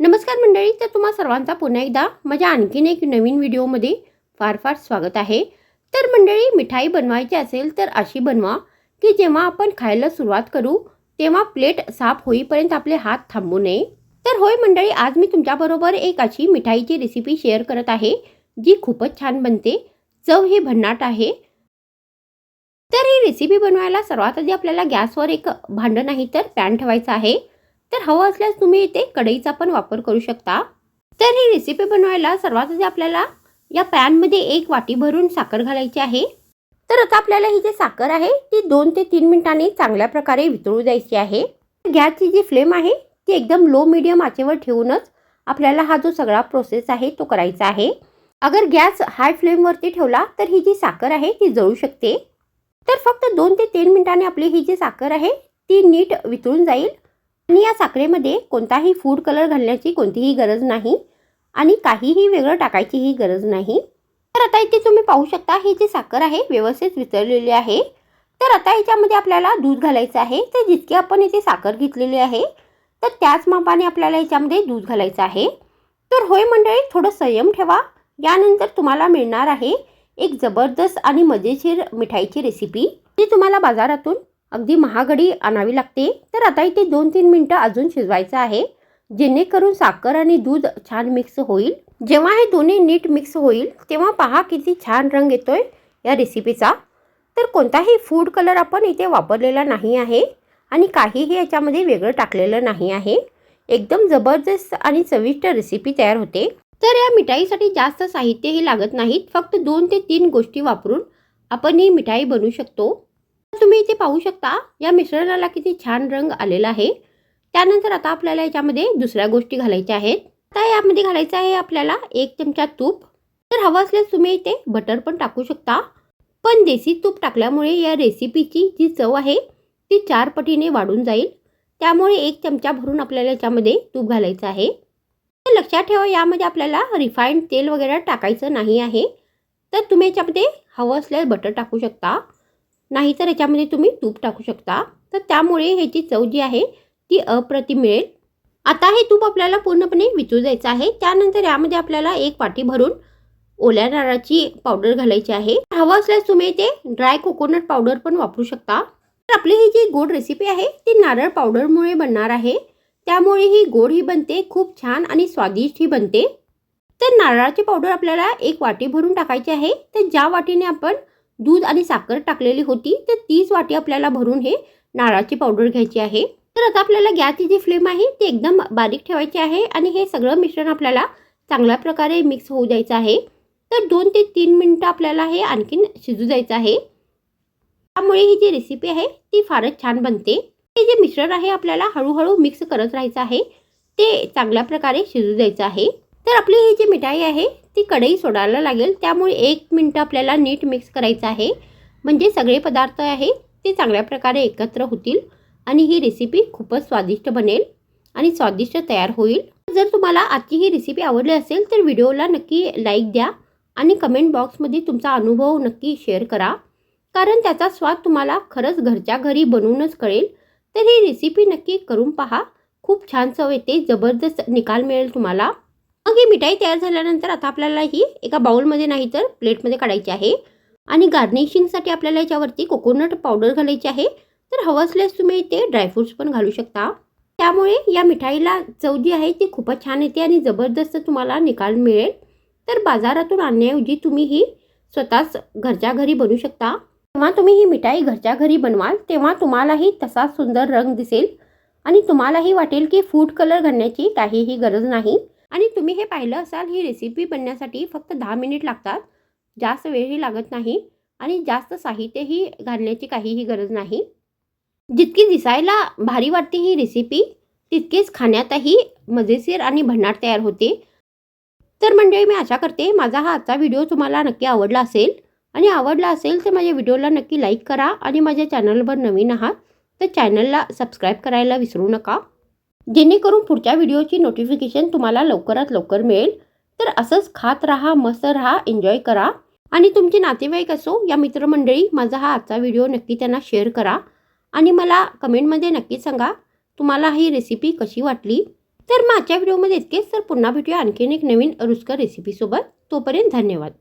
नमस्कार मंडळी तर तुम्हा सर्वांचा पुन्हा एकदा माझ्या आणखीन एक नवीन व्हिडिओमध्ये फार फार स्वागत आहे. तर मंडळी मिठाई बनवायची असेल तर अशी बनवा की जेव्हा आपण खायला सुरुवात करू तेव्हा प्लेट साफ होईपर्यंत आपले हात थांबू नये. तर होय मंडळी आज मी तुमच्याबरोबर एक अशी मिठाईची रेसिपी शेअर करत आहे जी खूपच छान बनते. चव ही भन्नाट आहे. तर ही रेसिपी बनवायला सर्वात आधी आपल्याला गॅसवर एक भांडं नाही तर पॅन ठेवायचं आहे. तर हवं असल्यास तुम्ही इथे कढईचा पण वापर करू शकता. तर ही रेसिपी बनवायला सर्वात आधी आपल्याला या पॅनमध्ये एक वाटी भरून साखर घालायची आहे. तर आता आपल्याला ही जी साखर आहे ती दोन ते तीन मिनिटांनी चांगल्या प्रकारे वितळू द्यायची आहे. गॅसची जी फ्लेम आहे ती एकदम लो मिडियम आचेवर ठेवूनच आपल्याला हा जो सगळा प्रोसेस आहे तो करायचा आहे. अगर गॅस हाय फ्लेमवरती ठेवला तर ही जी साखर आहे ती जळू शकते. तर फक्त दोन ते तीन मिनिटांनी आपली ही जी साखर आहे ती नीट वितळून जाईल. आणि या साखरेमध्ये कोणताही फूड कलर घालण्याची कोणतीही गरज नाही आणि काहीही वेगळं टाकायचीही गरज नाही. तर आता इथे तुम्ही पाहू शकता हे जी साखर आहे व्यवस्थित वितळलेली आहे. तर आता याच्यामध्ये आपल्याला दूध घालायचं आहे. तर जितकी आपण इथे साखर घेतलेली आहे तर त्याच मापाने आपल्याला याच्यामध्ये दूध घालायचं आहे. तर होय मंडळी थोडं संयम ठेवा. यानंतर तुम्हाला मिळणार आहे एक जबरदस्त आणि मजेशीर मिठाईची रेसिपी जी तुम्हाला बाजारातून अगदी महागडी आणावी लागते. तर आता इथे दोन तीन मिनटं अजून शिजवायचं आहे. जेणेकरून साखर आणि दूध छान मिक्स होईल. जेव्हा हे दोन्ही नीट मिक्स होईल तेव्हा पहा किती छान रंग येतोय या रेसिपीचा तर कोणताही फूड कलर आपण इथे वापरलेला नाही आहे आणि काहीही याच्यामध्ये वेगळं टाकलेलं नाही आहे. एकदम जबरदस्त आणि चविष्ट रेसिपी तयार होते. तर या मिठाईसाठी जास्त साहित्यही लागत नाहीत. फक्त दोन ते तीन गोष्टी वापरून आपण ही मिठाई बनवू शकतो. तुम्ही इथे पाहू शकता या मिश्रणाला किती छान रंग आलेला आहे. त्यानंतर आता आपल्याला याच्यामध्ये दुसऱ्या गोष्टी घालायच्या आहेत. आता यामध्ये घालायचं आहे आपल्याला एक चमचा तूप. तर हवं असल्यास तुम्ही इथे बटर पण टाकू शकता. पण देसी तूप टाकल्यामुळे या रेसिपीची जी चव आहे ती चार पटीने वाढून जाईल. त्यामुळे एक चमचा भरून आपल्याला याच्यामध्ये तूप घालायचं आहे. तर लक्षात ठेवा यामध्ये आपल्याला रिफाईंड तेल वगैरे टाकायचं नाही आहे. तर तुम्ही याच्यामध्ये हवं असल्यास बटर टाकू शकता. नाहीतर याच्यामध्ये तुम्ही तूप टाकू शकता. तर त्यामुळे ह्याची चव जी आहे ती अप्रतिम मिळेल. आता हे तूप आपल्याला पूर्णपणे विचू द्यायचं आहे. त्यानंतर यामध्ये आपल्याला एक वाटी भरून ओल्या नारळाची पावडर घालायची आहे. हवं असल्यास तुम्ही ते ड्राय कोकोनट पावडर पण वापरू शकता. तर आपली ही जी गोड रेसिपी आहे ती नारळ पावडरमुळे बनणार आहे. त्यामुळे ही गोड ही बनते खूप छान आणि स्वादिष्ट ही बनते. तर नारळाची पावडर आपल्याला एक वाटी भरून टाकायची आहे. तर ज्या वाटीने आपण दूध आणि साखर टाकलेली होती तर तीच वाटी आपल्याला भरून हे नारळाची पावडर घ्यायची आहे. तर आता आपल्याला गॅसची जी फ्लेम आहे ती एकदम बारीक ठेवायची आहे आणि हे सगळं मिश्रण आपल्याला चांगल्या प्रकारे मिक्स होऊ द्यायचं आहे. तर दोन ते तीन मिनटं आपल्याला हे आणखीन शिजू द्यायचं आहे. त्यामुळे ही जी रेसिपी आहे ती फारच छान बनते. हे जे मिश्रण आहे आपल्याला हळूहळू मिक्स करत राहायचं आहे. ते चांगल्या प्रकारे शिजू द्यायचं आहे. तर आपली ही जी मिठाई आहे ती कढई सोडायला लागेल. त्यामुळे एक मिनटं आपल्याला नीट मिक्स करायचं आहे. म्हणजे सगळे पदार्थ आहे ते चांगल्या प्रकारे एकत्र होतील आणि ही रेसिपी खूपच स्वादिष्ट बनेल आणि स्वादिष्ट तयार होईल. जर तुम्हाला आजची ही रेसिपी आवडली असेल तर व्हिडिओला नक्की लाईक द्या आणि कमेंट बॉक्समध्ये तुमचा अनुभव नक्की शेअर करा. कारण त्याचा स्वाद तुम्हाला खरंच घरच्या घरी बनवूनच कळेल. तर ही रेसिपी नक्की करून पहा. खूप छान चव येते जबरदस्त निकाल मिळेल तुम्हाला. मग ही मिठाई तयार झाल्यानंतर आता आपल्याला ही एका बाउलमध्ये नाही तर प्लेटमध्ये काढायची आहे. आणि गार्निशिंगसाठी आपल्याला याच्यावरती कोकोनट पावडर घालायची आहे. तर हवं असल्यास तुम्ही इथे ड्रायफ्रूट्स पण घालू शकता. त्यामुळे या मिठाईला चव जी आहे ती खूपच छान येते आणि जबरदस्त तुम्हाला निकाल मिळेल. तर बाजारातून आणण्याऐवजी तुम्ही ही स्वतःच घरच्या घरी बनवू शकता. जेव्हा तुम्ही ही मिठाई घरच्या घरी बनवाल तेव्हा तुम्हालाही तसाच सुंदर रंग दिसेल. आणि तुम्हालाही वाटेल की फूड कलर घालण्याची काहीही गरज नाही. आणि तुम्ही हे पाहिलं असाल ही रेसिपी बनण्यासाठी फक्त दहा मिनिट लागतात. जास्त वेळही लागत नाही आणि जास्त साहित्यही घालण्याची काहीही गरज नाही. जितकी दिसायला भारी वाटते ही रेसिपी तितकेच खाण्यातही मजेशीर आणि भन्नाट तयार होते. तर मंडळी मी आशा करते माझा हा आजचा व्हिडिओ तुम्हाला नक्की आवडला असेल. आणि आवडला असेल तर माझ्या व्हिडिओला नक्की लाईक करा आणि माझ्या चॅनलवर नवीन आहात तर चॅनलला सबस्क्राईब करायला विसरू नका. जेणेकरून पुढच्या व्हिडिओची नोटिफिकेशन तुम्हाला लवकरात लवकर मिळेल. तर असंच खात राहा मस्त राहा एन्जॉय करा. आणि तुमचे नातेवाईक असो या मित्रमंडळी माझा हा आजचा व्हिडिओ नक्की त्यांना शेअर करा. आणि मला कमेंटमध्ये नक्की सांगा तुम्हाला ही रेसिपी कशी वाटली? तर माझ्या व्हिडिओमध्ये इतकेच. तर पुन्हा भेटूया आणखीन एक नवीन रुचकर रेसिपीसोबत तोपर्यंत धन्यवाद.